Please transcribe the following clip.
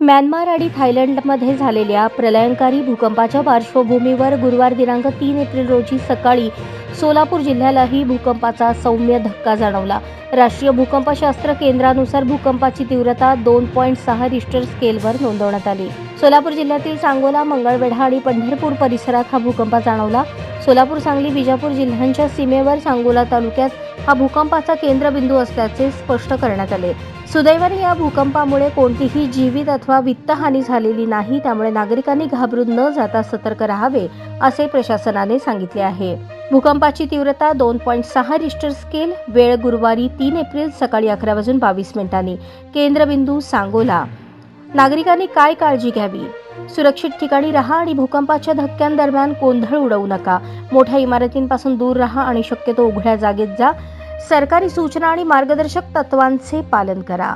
Myanmar आणि थायलंडमध्ये झालेल्या प्रलयंकारी भूकंपाच्या पार्श्वभूमीवर गुरुवार दिनांक तीन एप्रिल रोजी सकाळी सोलापूर जिल्ह्यालाही भूकंपाचा सौम्य धक्का जाणवला. राष्ट्रीय भूकंपशास्त्र केंद्रानुसार भूकंपाची तीव्रता दोन पॉईंट सहा रिश्टर स्केलवर नोंदवण्यात आली. सोलापूर जिल्ह्यातील सांगोला मंगळवेढा आणि पंढरपूर परिसरात हा भूकंप जाणवला. सोलापूर सांगली विजापूर जिल्ह्यांच्या सीमेवर सांगोला तालुक्यात हा भूकंपाचा केंद्रबिंदू असल्याचे स्पष्ट करण्यात आले. सुदैवाने या भूकंपामुळे कोणतीही जीवित अथवा वित्तहानी झालेली नाही त्यामुळे नागरिकांनी घाबरून न जाता सतर्क राहावे असे प्रशासनाने सांगितले आहे. भूकंपाची तीव्रता दोन पॉईंट सहा रिश्टर स्केल वेळ गुरुवारी तीन एप्रिल सकाळी अकरा वाजून बावीस मिनिटांनी. केंद्रबिंदू सांगोला. नागरिकांनी काय काळजी घ्यावी? सुरक्षित ठिकाणी राहा आणि भूकंपाच्या धक्क्यांदरम्यान गोंधळ उडवू नका. मोठ्या इमारतींपासून दूर राहा आणि शक्यतो उघड्या जागेत जा. सरकारी सूचना आणि मार्गदर्शक तत्वांचे पालन करा.